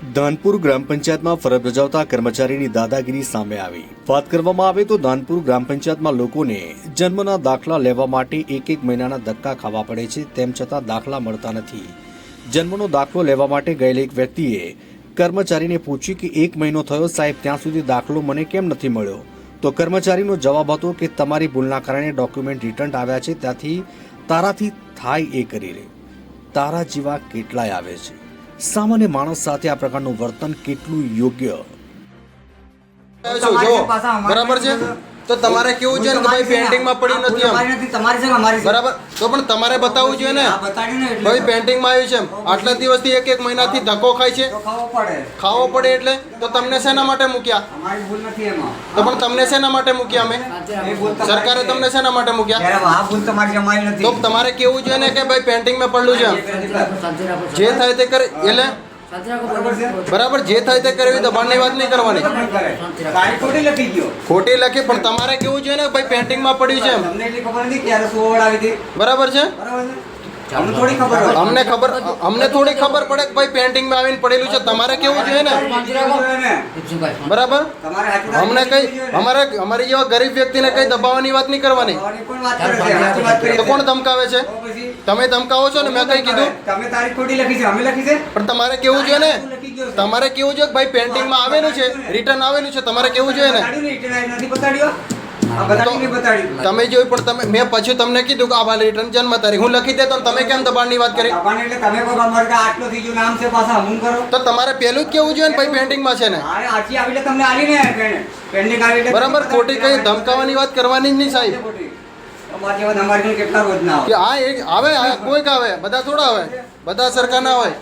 ધાનપુર ગ્રામ પંચાયતમાં ફરજ બજાવતા કર્મચારીની દાદાગીરી સામે આવી. વાત કરવામાં આવે તો ધાનપુર ગ્રામ પંચાયતમાં લોકોને જન્મના દાખલા લેવા માટે એક એક મહિનાના ધક્કા ખાવા પડે છે, તેમ છતાં દાખલા મળતા નથી. જન્મનો દાખલો લેવા માટે ગયેલી એક વ્યક્તિએ કર્મચારીને પૂછ્યું કે એક મહિનો થયો સાહેબ, ત્યાં સુધી દાખલો મને કેમ નથી મળ્યો? તો કર્મચારીનો જવાબ હતો કે તમારી ભૂલના કારણે ડોક્યુમેન્ટ રિટર્ન આવ્યા છે, ત્યાંથી તારાથી થાય એ કરી લે તારા જેવા કેટલાય આવે છે. સામાન્ય માણસ સાથે આ પ્રકારનું વર્તન કેટલું યોગ્ય? જો બરાબર છે? તો તમારે કેવું છે કે ભાઈ પેન્ટિંગમાં પડ્યું નથી એમ? તમારી છે અમારી બરાબર? તો પણ તમારે બતાવવું જોઈએ ને? ભાઈ પેન્ટિંગમાં આવ્યું છે એમ. આટલા દિવસથી એક એક મહિનાથી ધક્કો ખાય છે? ખાવો પડે. ખાવો પડે એટલે? તો તમને શેના માટે મૂક્યા? અમારી ભૂલ નથી એમાં. તો પણ તમને શેના માટે મૂક્યા અમે? સરકારે તમને શેના માટે મૂક્યા? તો તમારે કેવું જોઈએ ને કે ભાઈ પેન્ટિંગમાં પડલું છે. જે થાય તે કરે એટલે બરાબર જે થાય તે કરવી દબાણની વાત નહીં કરવાની. ખોટી લખી ગયો. ખોટી લખી પણ તમારે કેવું છે ને ભાઈ પેન્ટિંગમાં પડ્યું છે? બરાબર છે? અમને થોડી ખબર અમને ખબર અમને થોડી ખબર પડે કે ભાઈ પેન્ટિંગમાં આવીને પડેલું છે. તમારે કેવું જોઈએ ને? બરાબર? અમને કઈ અમારે અમારી જેવા ગરીબ વ્યક્તિને કઈ દબાવવાની વાત નહીં કરવાની. તો કોણ ધમકાવે છે? તમે ધમકાવો છો ને? મેં કઈ કીધું. તમે તારીખ ખોટી લખી છે. અમે લખી છે? પણ તમારે કેવું જોઈએ ને. તમારે કેવું જોઈએ કે ભાઈ પેન્ટિંગમાં આવેલું છે? રિટર્ન આવેલું છે? તમારે કેવું જોઈએ ને? તમે જોયું પણ તમે મેં પછી તમને કીધું કે આ ભાઈ રિટર્ન જન્મ તારીખ. હું લખી દેતો તમે કેમ દબાણની વાત કરી? તો તમારે પહેલું જ કેવું જોઈએ ને ભાઈ પેન્ટિંગમાં છે ને? બરાબર ખોટી કઈ ધમકાવાની વાત કરવાની જ નહીં સાહેબ. ખોટી. જેવા અમારી કેટલા રોજ ના આવે કે આ એક આવે કોઈક આવે બધા થોડા આવે બધા સરખા ના હોય.